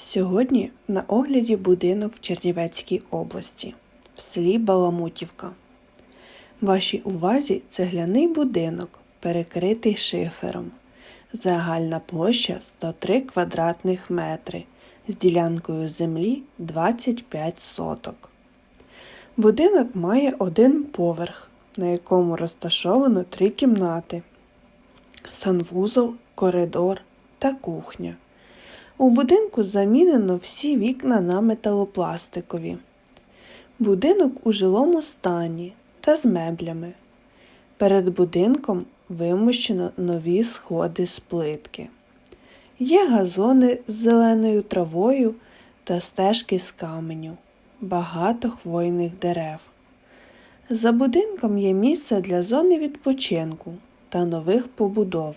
Сьогодні на огляді будинок в Чернівецькій області, в селі Баламутівка. Вашій увазі цегляний будинок, перекритий шифером. Загальна площа 103 квадратних метри з ділянкою землі 25 соток. Будинок має один поверх, на якому розташовано три кімнати: санвузол, коридор та кухня. У будинку замінено всі вікна на металопластикові. Будинок у жилому стані та з меблями. Перед будинком вимощено нові сходи з плитки. Є газони з зеленою травою та стежки з каменю, багато хвойних дерев. За будинком є місце для зони відпочинку та нових побудов.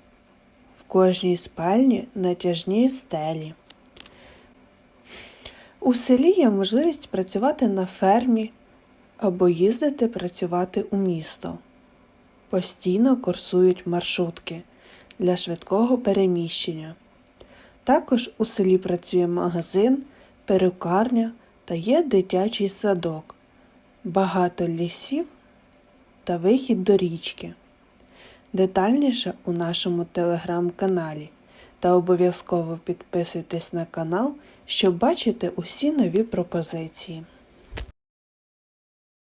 В кожній спальні натяжні стелі. У селі є можливість працювати на фермі або їздити працювати у місто. Постійно курсують маршрутки для швидкого переміщення. Також у селі працює магазин, перукарня та є дитячий садок, багато лісів та вихід до річки. Детальніше у нашому телеграм-каналі та обов'язково підписуйтесь на канал, щоб бачити усі нові пропозиції.